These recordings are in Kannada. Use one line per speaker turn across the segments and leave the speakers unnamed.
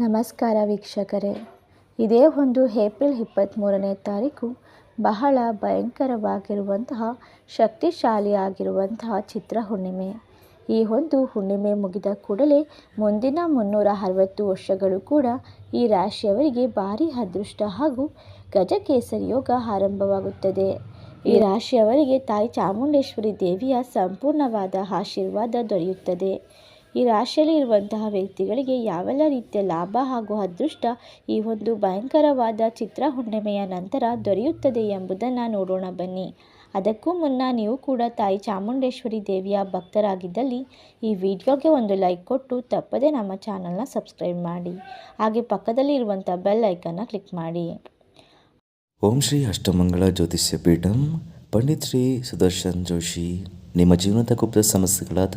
ನಮಸ್ಕಾರ ವೀಕ್ಷಕರೇ. ಇದೇ ಒಂದು ಏಪ್ರಿಲ್ ಇಪ್ಪತ್ತ್ಮೂರನೇ ತಾರೀಕು ಬಹಳ ಭಯಂಕರವಾಗಿರುವಂತಹ ಶಕ್ತಿಶಾಲಿಯಾಗಿರುವಂತಹ ಚಿತ್ರ ಹುಣ್ಣಿಮೆ. ಈ ಒಂದು ಹುಣ್ಣಿಮೆ ಮುಗಿದ ಕೂಡಲೇ ಮುಂದಿನ ಮುನ್ನೂರ ಅರವತ್ತು ವರ್ಷಗಳು ಕೂಡ ಈ ರಾಶಿಯವರಿಗೆ ಭಾರಿ ಅದೃಷ್ಟ ಹಾಗೂ ಗಜಕೇಸರಿ ಯೋಗ ಆರಂಭವಾಗುತ್ತದೆ. ಈ ರಾಶಿಯವರಿಗೆ ತಾಯಿ ಚಾಮುಂಡೇಶ್ವರಿ ದೇವಿಯ ಸಂಪೂರ್ಣವಾದ ಆಶೀರ್ವಾದ ದೊರೆಯುತ್ತದೆ. ಈ ರಾಶಿಯಲ್ಲಿ ಇರುವಂತಹ ವ್ಯಕ್ತಿಗಳಿಗೆ ಯಾವೆಲ್ಲ ರೀತಿಯ ಲಾಭ ಹಾಗೂ ಅದೃಷ್ಟ ಈ ಒಂದು ಭಯಂಕರವಾದ ಚಿತ್ರ ಹುಣ್ಣಿಮೆಯ ನಂತರ ದೊರೆಯುತ್ತದೆ ಎಂಬುದನ್ನು ನೋಡೋಣ ಬನ್ನಿ. ಅದಕ್ಕೂ ಮುನ್ನ ನೀವು ಕೂಡ ತಾಯಿ ಚಾಮುಂಡೇಶ್ವರಿ ದೇವಿಯ ಭಕ್ತರಾಗಿದ್ದಲ್ಲಿ ಈ ವಿಡಿಯೋಗೆ ಒಂದು ಲೈಕ್ ಕೊಟ್ಟು ತಪ್ಪದೇ ನಮ್ಮ ಚಾನಲ್ನ ಸಬ್ಸ್ಕ್ರೈಬ್ ಮಾಡಿ. ಹಾಗೆ ಪಕ್ಕದಲ್ಲಿ ಇರುವಂಥ ಬೆಲ್ ಐಕನ್ನ ಕ್ಲಿಕ್ ಮಾಡಿ.
ಓಂ ಶ್ರೀ ಅಷ್ಟಮಂಗಳ ಜ್ಯೋತಿಷ್ಯ ಪೀಠಂ, ಪಂಡಿತ್ ಶ್ರೀ ಸುದರ್ಶನ್ ಜೋಶಿ. ನಿಮ್ಮ ಜೀವನದ ಗುಪ್ತ ಸಮಸ್ಯೆಗಳಾದ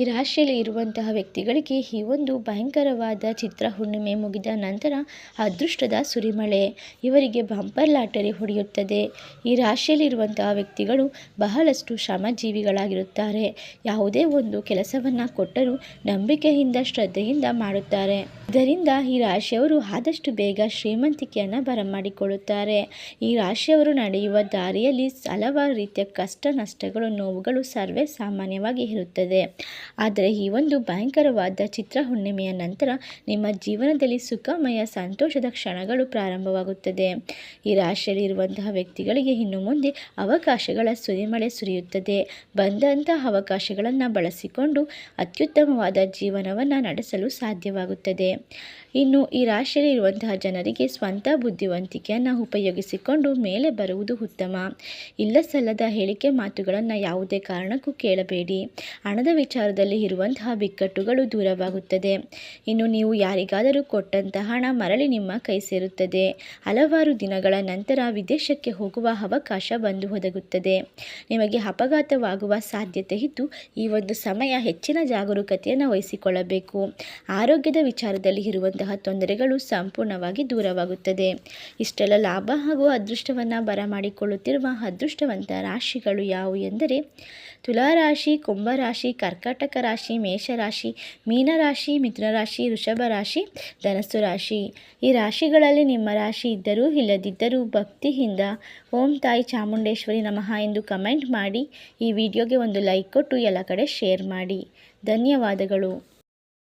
ಈ ರಾಶಿಯಲ್ಲಿ ಇರುವಂತಹ ವ್ಯಕ್ತಿಗಳಿಗೆ ಈ ಒಂದು ಭಯಂಕರವಾದ ಚಿತ್ರ ಹುಣ್ಣಿಮೆ ಮುಗಿದ ನಂತರ ಅದೃಷ್ಟದ ಸುರಿಮಳೆ. ಇವರಿಗೆ ಬಂಪರ್ ಲಾಟರಿ ಹೊಡೆಯುತ್ತದೆ. ಈ ರಾಶಿಯಲ್ಲಿ ಇರುವಂತಹ ವ್ಯಕ್ತಿಗಳು ಬಹಳಷ್ಟು ಶ್ರಮಜೀವಿಗಳಾಗಿರುತ್ತಾರೆ. ಯಾವುದೇ ಒಂದು ಕೆಲಸವನ್ನು ಕೊಟ್ಟರೂ ನಂಬಿಕೆಯಿಂದ, ಶ್ರದ್ಧೆಯಿಂದ ಮಾಡುತ್ತಾರೆ. ಇದರಿಂದ ಈ ರಾಶಿಯವರು ಆದಷ್ಟು ಬೇಗ ಶ್ರೀಮಂತಿಕೆಯನ್ನು ಬರಮಾಡಿಕೊಳ್ಳುತ್ತಾರೆ. ಈ ರಾಶಿಯವರು ನಡೆಯುವ ದಾರಿಯಲ್ಲಿ ಹಲವಾರು ರೀತಿಯ ಕಷ್ಟ, ನಷ್ಟಗಳು, ನೋವುಗಳು ಸರ್ವೇ ಸಾಮಾನ್ಯವಾಗಿ ಇರುತ್ತದೆ. ಆದರೆ ಈ ಒಂದು ಭಯಂಕರವಾದ ಚಿತ್ರ ಹುಣ್ಣಿಮೆಯ ನಂತರ ನಿಮ್ಮ ಜೀವನದಲ್ಲಿ ಸುಖಮಯ ಸಂತೋಷದ ಕ್ಷಣಗಳು ಪ್ರಾರಂಭವಾಗುತ್ತದೆ. ಈ ರಾಶಿಯಲ್ಲಿ ಇರುವಂತಹ ವ್ಯಕ್ತಿಗಳಿಗೆ ಇನ್ನು ಮುಂದೆ ಅವಕಾಶಗಳ ಸುರಿಮಳೆ ಸುರಿಯುತ್ತದೆ. ಬಂದಂತಹ ಅವಕಾಶಗಳನ್ನು ಬಳಸಿಕೊಂಡು ಅತ್ಯುತ್ತಮವಾದ ಜೀವನವನ್ನು ನಡೆಸಲು ಸಾಧ್ಯವಾಗುತ್ತದೆ. ಇನ್ನು ಈ ರಾಶಿಯಲ್ಲಿ ಇರುವಂತಹ ಜನರಿಗೆ ಸ್ವಂತ ಬುದ್ಧಿವಂತಿಕೆಯನ್ನು ಉಪಯೋಗಿಸಿಕೊಂಡು ಮೇಲೆ ಬರುವುದು ಉತ್ತಮ. ಇಲ್ಲ ಸಲ್ಲದ ಹೇಳಿಕೆ ಮಾತುಗಳನ್ನು ಯಾವುದೇ ಕಾರಣಕ್ಕೂ ಕೇಳಬೇಡಿ. ಹಣದ ವಿಚಾರದಲ್ಲಿ ಇರುವಂತಹ ಬಿಕ್ಕಟ್ಟುಗಳು ದೂರವಾಗುತ್ತದೆ. ಇನ್ನು ನೀವು ಯಾರಿಗಾದರೂ ಕೊಟ್ಟಂತಹ ಹಣ ಮರಳಿ ನಿಮ್ಮ ಕೈ ಸೇರುತ್ತದೆ. ಹಲವಾರು ದಿನಗಳ ನಂತರ ವಿದೇಶಕ್ಕೆ ಹೋಗುವ ಅವಕಾಶ ಬಂದು ಒದಗುತ್ತದೆ. ನಿಮಗೆ ಅಪಘಾತವಾಗುವ ಸಾಧ್ಯತೆ ಇದ್ದು, ಈ ಒಂದು ಸಮಯ ಹೆಚ್ಚಿನ ಜಾಗರೂಕತೆಯನ್ನು ವಹಿಸಿಕೊಳ್ಳಬೇಕು. ಆರೋಗ್ಯದ ವಿಚಾರದಲ್ಲಿ ಇರುವಂತಹ ತೊಂದರೆಗಳು ಸಂಪೂರ್ಣವಾಗಿ ದೂರವಾಗುತ್ತದೆ. ಇಷ್ಟೆಲ್ಲ ಲಾಭ ಹಾಗೂ ಅದೃಷ್ಟವನ್ನು ಬರಮಾಡಿಕೊಳ್ಳುತ್ತಿರುವ ಅದೃಷ್ಟವಂತ ರಾಶಿಗಳು ಯಾವುವು ಎಂದರೆ ತುಲಾರಾಶಿ, ಕುಂಭರಾಶಿ, ಕರ್ಕಾಟಕ ರಾಶಿ ಮೇಷರಾಶಿ ಮೀನರಾಶಿ ರಾಶಿ, ವೃಷಭ ರಾಶಿ, ಧನಸ್ಸು ರಾಶಿ. ಈ ರಾಶಿಗಳಲ್ಲಿ ನಿಮ್ಮ ರಾಶಿ ಇದ್ದರೂ ಇಲ್ಲದಿದ್ದರೂ ಭಕ್ತಿಯಿಂದ ಓಂ ತಾಯಿ ಚಾಮುಂಡೇಶ್ವರಿ ನಮಃ ಎಂದು ಕಮೆಂಟ್ ಮಾಡಿ ಈ ವಿಡಿಯೋಗೆ ಒಂದು ಲೈಕ್ ಕೊಟ್ಟು ಎಲ್ಲ ಕಡೆ ಶೇರ್ ಮಾಡಿ. ಧನ್ಯವಾದಗಳು.